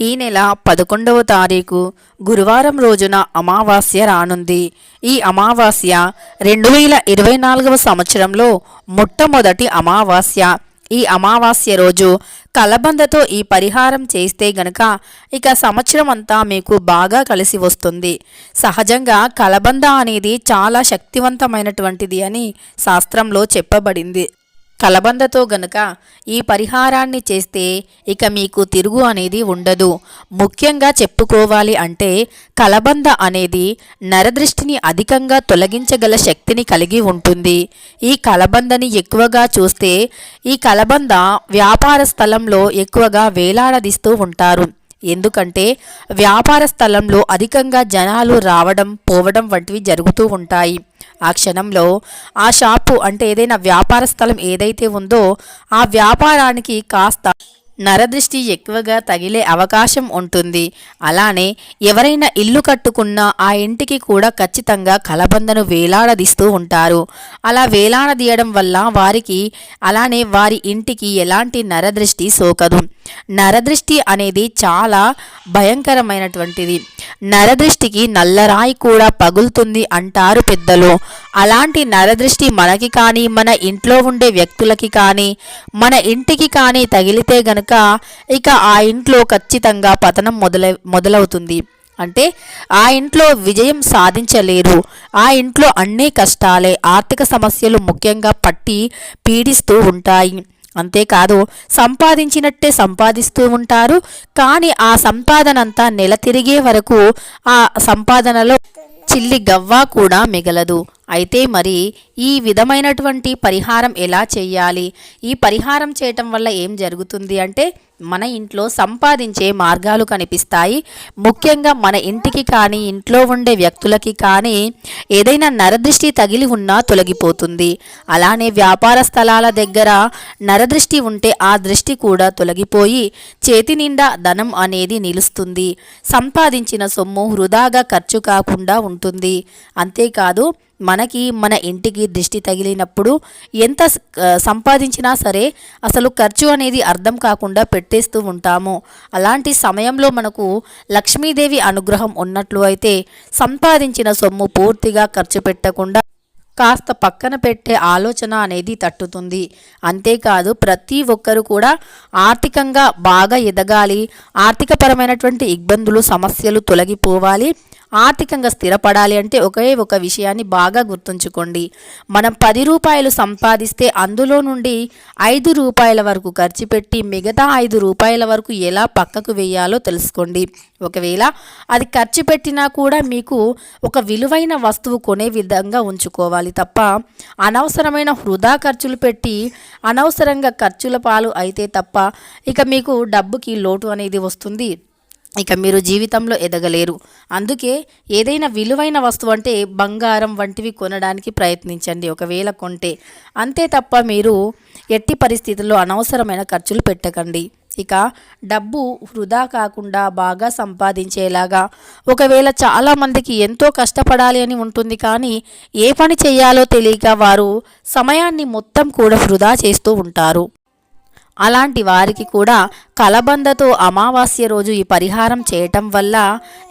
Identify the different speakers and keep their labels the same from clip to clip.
Speaker 1: ఈ నెల పదకొండవ తారీఖు గురువారం రోజున అమావాస్య రానుంది. ఈ అమావాస్య రెండు వేల ఇరవై నాలుగవ సంవత్సరంలో మొట్టమొదటి అమావాస్య. ఈ అమావాస్య రోజు కలబందతో ఈ పరిహారం చేస్తే గనక ఇక సంవత్సరం అంతా మీకు బాగా కలిసి వస్తుంది. సహజంగా కలబంద అనేది చాలా శక్తివంతమైనటువంటిది అని శాస్త్రంలో చెప్పబడింది. కలబందతో గనుక ఈ పరిహారాన్ని చేస్తే ఇక మీకు తిరుగు అనేది ఉండదు. ముఖ్యంగా చెప్పుకోవాలి అంటే కలబంద అనేది నరదృష్టిని అధికంగా తొలగించగల శక్తిని కలిగి ఉంటుంది. ఈ కలబందని ఎక్కువగా చూస్తే ఈ కలబంద వ్యాపార స్థలంలో ఎక్కువగా వేలాడదీస్తూ ఉంటారు. ఎందుకంటే వ్యాపార స్థలంలో అధికంగా జనాలు రావడం పోవడం వంటివి జరుగుతూ ఉంటాయి. ఆ క్షణంలో ఆ షాపు అంటే ఏదైనా వ్యాపార స్థలం ఏదైతే ఉందో ఆ వ్యాపారానికి కాస్త నరదృష్టి ఎక్కువగా తగిలే అవకాశం ఉంటుంది. అలానే ఎవరైనా ఇల్లు కట్టుకున్నా ఆ ఇంటికి కూడా ఖచ్చితంగా కలబందను వేలాడదీస్తూ ఉంటారు. అలా వేలాడదీయడం వల్ల వారికి అలానే వారి ఇంటికి ఎలాంటి నరదృష్టి సోకదు. నరదృష్టి అనేది చాలా భయంకరమైనటువంటిది. నరదృష్టికి నల్లరాయి కూడా పగులుతుంది అంటారు పెద్దలు. అలాంటి నరదృష్టి మనకి కానీ మన ఇంట్లో ఉండే వ్యక్తులకి కానీ మన ఇంటికి కానీ తగిలితే గనక ఇక ఆ ఇంట్లో ఖచ్చితంగా పతనం మొదలై మొదలవుతుంది. అంటే ఆ ఇంట్లో విజయం సాధించలేరు. ఆ ఇంట్లో అన్నీ కష్టాలే ఆర్థిక సమస్యలు ముఖ్యంగా పట్టి పీడిస్తూ ఉంటాయి. అంతేకాదు సంపాదించినట్టే సంపాదిస్తూ ఉంటారు. కానీ ఆ సంపాదనంతా నెల తిరిగే వరకు ఆ సంపాదనలో చిల్లి గవ్వ కూడా మిగలదు. అయితే మరి ఈ విధమైనటువంటి పరిహారం ఎలా చేయాలి? ఈ పరిహారం చేయటం వల్ల ఏం జరుగుతుంది అంటే మన ఇంట్లో సంపాదించే మార్గాలు కనిపిస్తాయి. ముఖ్యంగా మన ఇంటికి కానీ ఇంట్లో ఉండే వ్యక్తులకి కానీ ఏదైనా నరదృష్టి తగిలి ఉన్నా తొలగిపోతుంది. అలానే వ్యాపార స్థలాల దగ్గర నరదృష్టి ఉంటే ఆ దృష్టి కూడా తొలగిపోయి చేతి నిండా ధనం అనేది నిలుస్తుంది. సంపాదించిన సొమ్ము వృధాగా ఖర్చు కాకుండా ఉంటుంది. అంతేకాదు మనకి మన ఇంటికి దిష్టి తగిలినప్పుడు ఎంత సంపాదించినా సరే అసలు ఖర్చు అనేది అర్థం కాకుండా పెట్టేస్తూ ఉంటాము. అలాంటి సమయంలో మనకు లక్ష్మీదేవి అనుగ్రహం ఉన్నట్లు అయితే సంపాదించిన సొమ్ము పూర్తిగా ఖర్చు పెట్టకుండా కాస్త పక్కన పెట్టే ఆలోచన అనేది తట్టుతుంది. అంతేకాదు ప్రతి ఒక్కరు కూడా ఆర్థికంగా బాగా ఎదగాలి ఆర్థికపరమైనటువంటి ఇబ్బందులు సమస్యలు తొలగిపోవాలి ఆర్థికంగా స్థిరపడాలి అంటే ఒకే ఒక విషయాన్ని బాగా గుర్తుంచుకోండి. మనం పది రూపాయలు సంపాదిస్తే అందులో నుండి ఐదు రూపాయల వరకు ఖర్చు పెట్టి మిగతా ఐదు రూపాయల వరకు ఎలా పక్కకు వేయాలో తెలుసుకోండి. ఒకవేళ అది ఖర్చు పెట్టినా కూడా మీకు ఒక విలువైన వస్తువు కొనే విధంగా ఉంచుకోవాలి తప్ప అనవసరమైన వృధా ఖర్చులు పెట్టి అనవసరంగా ఖర్చుల పాలు అయితే తప్ప ఇక మీకు డబ్బుకి లోటు అనేది వస్తుంది. ఇక మీరు జీవితంలో ఎదగలేరు. అందుకే ఏదైనా విలువైన వస్తువు అంటే బంగారం వంటివి కొనడానికి ప్రయత్నించండి. ఒకవేళ కొంటే అంతే తప్ప మీరు ఎట్టి పరిస్థితుల్లో అనవసరమైన ఖర్చులు పెట్టకండి. ఇక డబ్బు వృధా కాకుండా బాగా సంపాదించేలాగా ఒకవేళ చాలామందికి ఎంతో కష్టపడాలి అని ఉంటుంది కానీ ఏ పని చేయాలో తెలియక వారు సమయాన్ని మొత్తం కూడా వృధా చేస్తూ ఉంటారు. అలాంటి వారికి కూడా కలబందతో అమావాస్య రోజు ఈ పరిహారం చేయటం వల్ల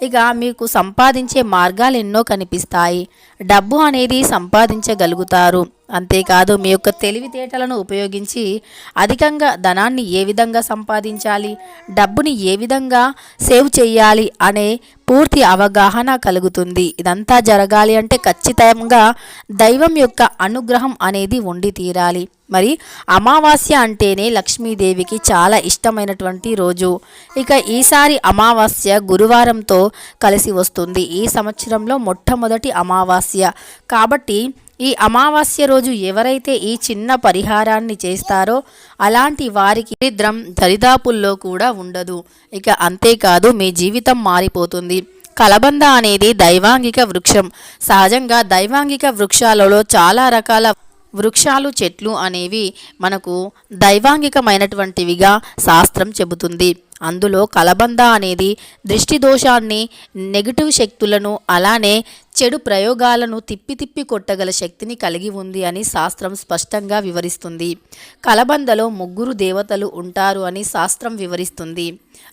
Speaker 1: ఇక మీకు సంపాదించే మార్గాలు ఎన్నో కనిపిస్తాయి. డబ్బు అనేది సంపాదించగలుగుతారు. అంతేకాదు మీ యొక్క తెలివితేటలను ఉపయోగించి అధికంగా ధనాన్ని ఏ విధంగా సంపాదించాలి డబ్బుని ఏ విధంగా సేవ్ చేయాలి అనే పూర్తి అవగాహన కలుగుతుంది. ఇదంతా జరగాలి అంటే ఖచ్చితంగా దైవం యొక్క అనుగ్రహం అనేది ఉండి తీరాలి. మరి అమావాస్య అంటేనే లక్ష్మీదేవికి చాలా ఇష్టమైనటువంటి రోజు. ఇక ఈసారి అమావాస్య గురువారంతో కలిసి వస్తుంది. ఈ సంవత్సరంలో మొట్టమొదటి అమావాస్య. కాబట్టి ఈ అమావాస్య రోజు ఎవరైతే ఈ చిన్న పరిహారాన్ని చేస్తారో అలాంటి వారికి దరిద్రం దరిదాపుల్లో కూడా ఉండదు. ఇక అంతేకాదు మీ జీవితం మారిపోతుంది. కలబంద అనేది దైవాంగిక వృక్షం. సహజంగా దైవాంగిక వృక్షాలలో చాలా రకాల వృక్షాలు చెట్లు అనేవి మనకు దైవాంగికమైనటువంటివిగా శాస్త్రం చెబుతుంది. అందులో కలబంద అనేది దృష్టి దోషాన్ని నెగిటివ్ శక్తులను అలానే చెడు ప్రయోగాలను తిప్పి తిప్పి కొట్టగల శక్తిని కలిగి ఉంది అని శాస్త్రం స్పష్టంగా వివరిస్తుంది. కలబందలో ముగ్గురు దేవతలు ఉంటారు అని శాస్త్రం వివరిస్తుంది.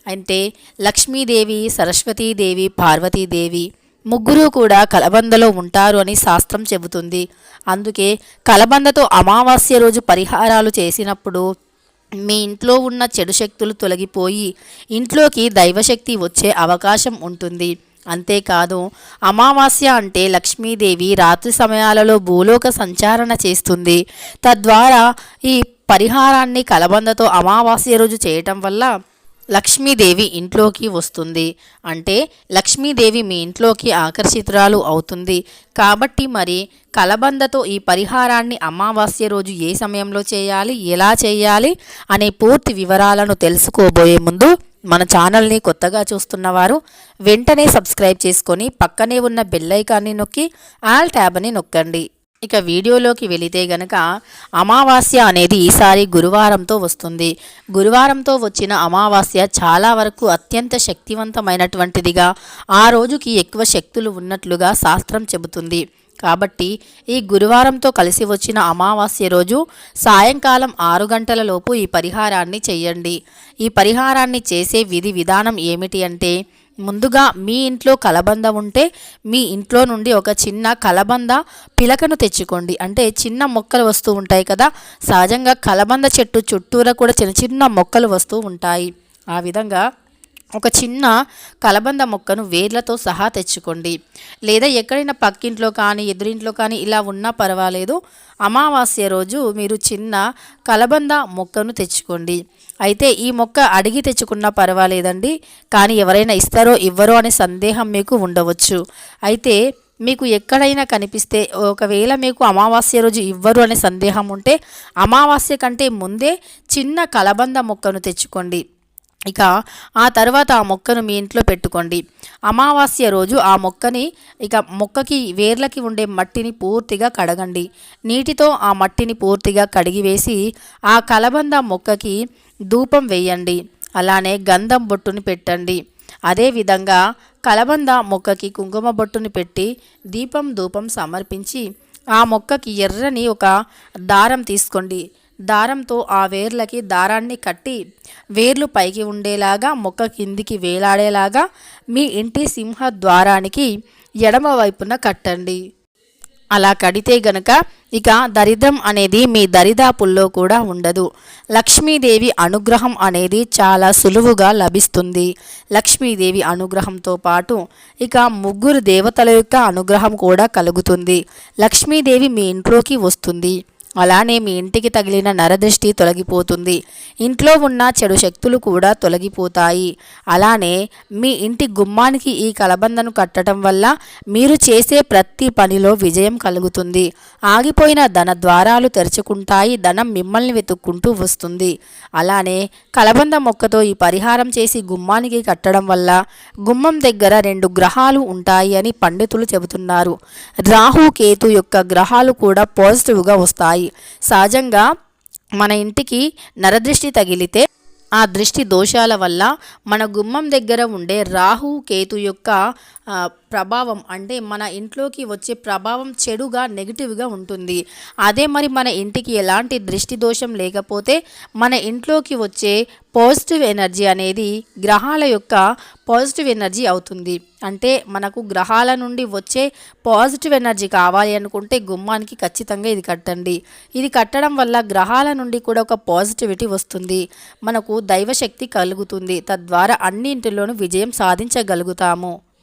Speaker 1: అంటే లక్ష్మీదేవి సరస్వతీదేవి పార్వతీదేవి ముగ్గురు కూడా కలబందలో ఉంటారు అని శాస్త్రం చెబుతుంది. అందుకే కలబందతో అమావాస్య రోజు పరిహారాలు చేసినప్పుడు మీ ఇంట్లో ఉన్న చెడు శక్తులు తొలగిపోయి ఇంట్లోకి దైవశక్తి వచ్చే అవకాశం ఉంటుంది. అంతేకాదు అమావాస్య అంటే లక్ష్మీదేవి రాత్రి సమయాలలో భూలోక సంచారణ చేస్తుంది. తద్వారా ఈ పరిహారాన్ని కలబందతో అమావాస్య రోజు చేయటం వల్ల లక్ష్మీదేవి ఇంట్లోకి వస్తుంది. అంటే లక్ష్మీదేవి మీ ఇంట్లోకి ఆకర్షితురాలు అవుతుంది. కాబట్టి మరి కలబందతో ఈ పరిహారాన్ని అమావాస్య రోజు ఏ సమయంలో చేయాలి ఎలా చేయాలి అనే పూర్తి వివరాలను తెలుసుకోబోయే ముందు మన ఛానల్ని కొత్తగా చూస్తున్నవారు వెంటనే సబ్స్క్రైబ్ చేసుకొని పక్కనే ఉన్న బెల్లైకాన్ని నొక్కి ఆల్ ట్యాబ్ని నొక్కండి. ఇక వీడియోలోకి వెళితే గనక అమావాస్య అనేది ఈసారి గురువారంతో వస్తుంది. గురువారంతో వచ్చిన అమావాస్య చాలా వరకు అత్యంత శక్తివంతమైనటువంటిదిగా ఆ రోజుకి ఎక్కువ శక్తులు ఉన్నట్లుగా శాస్త్రం చెబుతుంది. కాబట్టి ఈ గురువారంతో కలిసి వచ్చిన అమావాస్య రోజు సాయంకాలం ఆరు గంటల లోపు ఈ పరిహారాన్ని చేయండి. ఈ పరిహారాన్ని చేసే విధి విధానం ఏమిటి అంటే ముందుగా మీ ఇంట్లో కలబంద ఉంటే మీ ఇంట్లో నుండి ఒక చిన్న కలబంద పిలకను తెచ్చుకోండి. అంటే చిన్న మొక్కలు వస్తూ ఉంటాయి కదా. సహజంగా కలబంద చెట్టు చుట్టూరా కూడా చిన్న చిన్న మొక్కలు వస్తూ ఉంటాయి. ఆ విధంగా ఒక చిన్న కలబంద మొక్కను వేర్లతో సహా తెచ్చుకోండి. లేదా ఎక్కడైనా పక్కింట్లో కానీ ఎదురింట్లో కానీ ఇలా ఉన్నా పర్వాలేదు. అమావాస్య రోజు మీరు చిన్న కలబంద మొక్కను తెచ్చుకోండి. అయితే ఈ మొక్క అడిగి తెచ్చుకున్నా పర్వాలేదండి కానీ ఎవరైనా ఇస్తారో ఇవ్వరో అనే సందేహం మీకు ఉండవచ్చు. అయితే మీకు ఎక్కడైనా కనిపిస్తే ఒకవేళ మీకు అమావాస్య రోజు ఇవ్వరు అనే సందేహం ఉంటే అమావాస్య కంటే ముందే చిన్న కలబంద మొక్కను తెచ్చుకోండి. ఇక ఆ తర్వాత ఆ మొక్కను మీ ఇంట్లో పెట్టుకోండి. అమావాస్య రోజు ఆ మొక్కని ఇక మొక్కకి వేర్లకి ఉండే మట్టిని పూర్తిగా కడగండి. నీటితో ఆ మట్టిని పూర్తిగా కడిగివేసి ఆ కలబంద మొక్కకి ధూపం వేయండి. అలానే గంధం బొట్టుని పెట్టండి. అదేవిధంగా కలబంద మొక్కకి కుంకుమ బొట్టుని పెట్టి దీపం ధూపం సమర్పించి ఆ మొక్కకి ఎర్రని ఒక దారం తీసుకోండి. దారంతో ఆ వేర్లకి దారాన్ని కట్టి వేర్లు పైకి ఉండేలాగా మొక్క కిందికి వేలాడేలాగా మీ ఇంటి సింహ ద్వారానికి ఎడమ వైపున కట్టండి. అలా కడితే గనక ఇక దరిద్రం అనేది మీ దరిదాపుల్లో కూడా ఉండదు. లక్ష్మీదేవి అనుగ్రహం అనేది చాలా సులువుగా లభిస్తుంది. లక్ష్మీదేవి అనుగ్రహంతో పాటు ఇక ముగ్గురు దేవతల యొక్క అనుగ్రహం కూడా కలుగుతుంది. లక్ష్మీదేవి మీ ఇంట్లోకి వస్తుంది. అలానే మీ ఇంటికి తగిలిన నరదృష్టి తొలగిపోతుంది. ఇంట్లో ఉన్న చెడు శక్తులు కూడా తొలగిపోతాయి. అలానే మీ ఇంటి గుమ్మానికి ఈ కలబందను కట్టడం వల్ల మీరు చేసే ప్రతి పనిలో విజయం కలుగుతుంది. ఆగిపోయిన ధన ద్వారాలు తెరుచుకుంటాయి. ధనం మిమ్మల్ని వెతుక్కుంటూ వస్తుంది. అలానే కలబంద మొక్కతో ఈ పరిహారం చేసి గుమ్మానికి కట్టడం వల్ల గుమ్మం దగ్గర రెండు గ్రహాలు ఉంటాయి అని పండితులు చెబుతున్నారు. రాహు కేతు యొక్క గ్రహాలు కూడా పాజిటివ్గా వస్తాయి. సహజంగా మన ఇంటికి నరదృష్టి తగిలితే ఆ దృష్టి దోషాల వల్ల మన గుమ్మం దగ్గర ఉండే రాహు కేతు యొక్క ప్రభావం అంటే మన ఇంట్లోకి వచ్చే ప్రభావం చెడుగా నెగిటివ్గా ఉంటుంది. అదే మరి మన ఇంటికి ఎలాంటి దృష్టి దోషం లేకపోతే మన ఇంట్లోకి వచ్చే పాజిటివ్ ఎనర్జీ అనేది గ్రహాల యొక్క పాజిటివ్ ఎనర్జీ అవుతుంది. అంటే మనకు గ్రహాల నుండి వచ్చే పాజిటివ్ ఎనర్జీ కావాలి అనుకుంటే గుమ్మానికి ఖచ్చితంగా ఇది కట్టండి. ఇది కట్టడం వల్ల గ్రహాల నుండి కూడా ఒక పాజిటివిటీ వస్తుంది. మనకు దైవశక్తి కలుగుతుంది. తద్వారా అన్నింటిలోనూ విజయం సాధించగలుగుతాము.